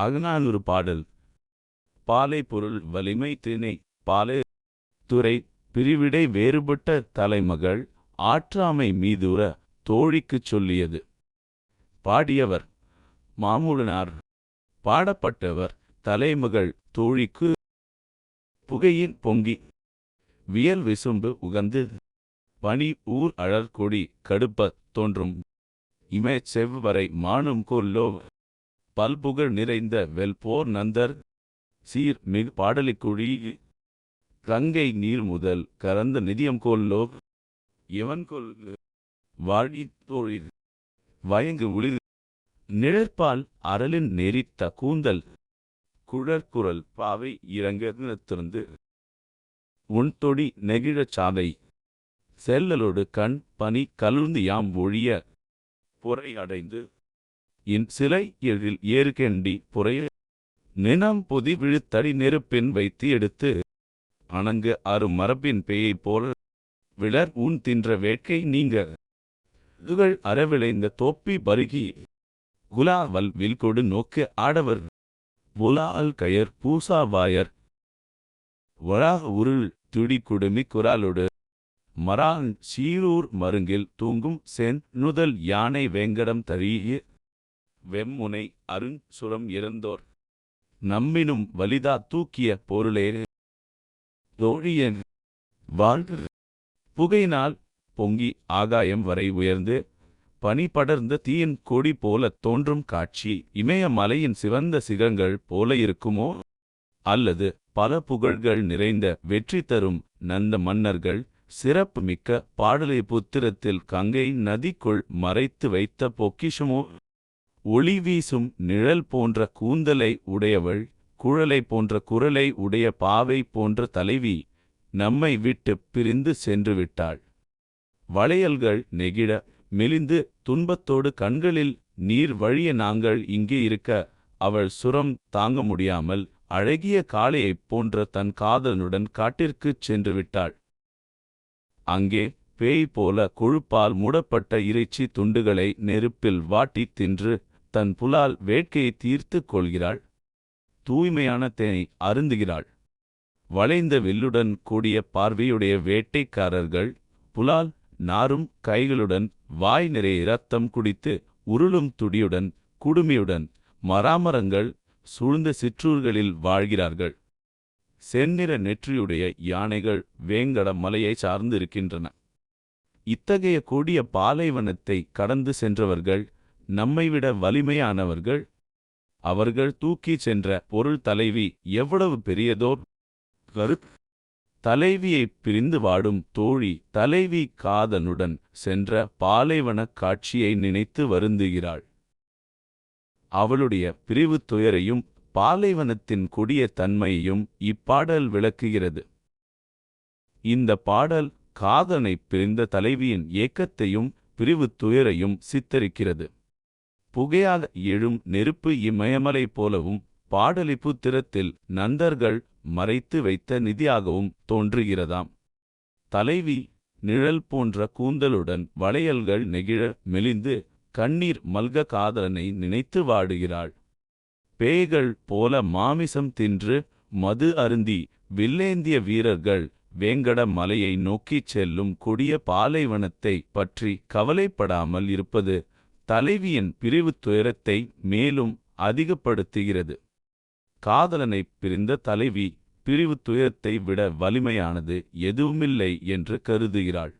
அகநானூறு பாடல். பாலை பொருள் வலிமை திணை பாலை துறை பிரிவிடை வேறுபட்ட தலைமகள் ஆற்றாமை மீதுற தோழிக்குச் சொல்லியது. பாடியவர் மாமூலனார். பாடப்பட்டவர் தலைமகள் தோழிக்கு புகையின் பொங்கி. வியல் விசும்பு உகந்து பனி ஊர் அழற்கொடி கடுப்ப தோன்றும். இமை செவ்வரை மானும் கொல்லோ பல்புகழ் நிறைந்த வெல்போர் நந்தர் சீர் மிகு பாடலிக்குழி கங்கை நீர் முதல் கரந்த நிதியம் கொல்லோ இவன் கொல் வாழி தோழில் வயங்கு உளிர் நிழற்பால் அரலின் நெறித்த கூந்தல் குழற்குரல் பாவை இறங்க திறந்து உன் தொடி நெகிழச் சாதை செல்லலோடு கண் பனி கலுர்ந்து யாம் ஒழிய பொறை அடைந்து இன் சிலை எழில் ஏறுகெண்டி புறைய நினம் பொதி விழுத்தடி நெருப்பின் வைத்து எடுத்து அணங்கு அரு மரபின் பேயைப் போல் விளர் உன் தின்ற வேட்கை நீங்க. இதுகள் அறவிளைந்த தோப்பி பருகி குலாவல் வில்கொடு நோக்கு ஆடவர் புலால் கயர் பூசாவாயர் வராக உருள் துடி குடுமி குராலோடு மரான் சீரூர் மருங்கில் தூங்கும் சென் நுதல் யானை வேங்கடம் தரீய வெம்முனை அருண் சுரம் இறந்தோர். நம்மினும் வலிதா தூக்கிய பொருளே. தோழியன் வாழ்க. புகையினால் பொங்கி ஆகாயம் வரை உயர்ந்து பனி படர்ந்த தீயின் கொடி போல தோன்றும் காட்சி. இமயமலையின் சிவந்த சிகரங்கள் போல இருக்குமோ? அல்லது பல புகழ்கள் நிறைந்த வெற்றி தரும் நந்த மன்னர்கள் சிறப்பு மிக்க பாடலை புத்திரத்தில் கங்கை நதிக்குள் மறைத்து வைத்த பொக்கிஷமோ? ஒளி வீசும் நிழல் போன்ற கூந்தலை உடையவள் குழலை போன்ற குரலை உடைய பாவை போன்ற தலைவி நம்மை விட்டு பிரிந்து சென்று விட்டாள் வளையல்கள் நெகிழ மெலிந்து துன்பத்தோடு கண்களில் நீர் வழிய நாங்கள் இங்கே இருக்க அவள் சுரம் தாங்க முடியாமல் அழகிய காளையைப் போன்ற தன் காதலனுடன் காட்டிற்குச் சென்று விட்டாள் அங்கே பேய் போல கொழுப்பால் மூடப்பட்ட இறைச்சி துண்டுகளை நெருப்பில் வாட்டித் தின்று தன் புலால் வேட்கையை தீர்த்து கொள்கிறாள். தூய்மையான தேனை அருந்துகிறாள். வளைந்த வில்லுடன் கூடிய பார்வையுடைய வேட்டைக்காரர்கள் புலால் நாரும் கைகளுடன் வாய் நிறைய இரத்தம் குடித்து உருளும் துடியுடன் குடுமியுடன் மராமரங்கள் சூழ்ந்த சிற்றூர்களில் வாழ்கிறார்கள். செந்நிற நெற்றியுடைய யானைகள் வேங்கட மலையை சார்ந்திருக்கின்றன. இத்தகைய கொடிய பாலைவனத்தை கடந்து சென்றவர்கள் நம்மைவிட வலிமையானவர்கள். அவர்கள் தூக்கிச் சென்ற பொருள் தலைவி எவ்வளவு பெரியதோர் கரு தலைவியைப் பிரிந்து வாடும் தோழி தலைவி காதனுடன் சென்ற பாலைவனக் காட்சியை நினைத்து வருந்துகிறாள். அவளுடைய பிரிவுத் துயரையும் பாலைவனத்தின் கொடிய தன்மையையும் இப்பாடல் விளக்குகிறது. இந்த பாடல் காதனைப் பிரிந்த தலைவியின் ஏக்கத்தையும் பிரிவுத் துயரையும் சித்தரிக்கிறது. புகையாக எழும் நெருப்பு இமயமலை போலவும் பாடலிபுத்திரத்தில் நந்தர்கள் மறைத்து வைத்த நிதியாகவும் தோன்றுகிறதாம். தலைவி நிழல் போன்ற கூந்தலுடன் வளையல்கள் நெகிழ மெலிந்து கண்ணீர் மல்க காதலனை நினைத்து வாடுகிறாள். பேய்கள் போல மாமிசம் தின்று மது அருந்தி வில்லேந்திய வீரர்கள் வேங்கட மலையை நோக்கிச் செல்லும் கொடிய பாலைவனத்தை பற்றி கவலைப்படாமல் இருப்பது தலைவியின் பிரிவுத் துயரத்தை மேலும் அதிகப்படுத்துகிறது. காதலனைப் பிரிந்த தலைவி பிரிவுத் துயரத்தை விட வலிமையானது எதுவுமில்லை என்று கருதுகிறாள்.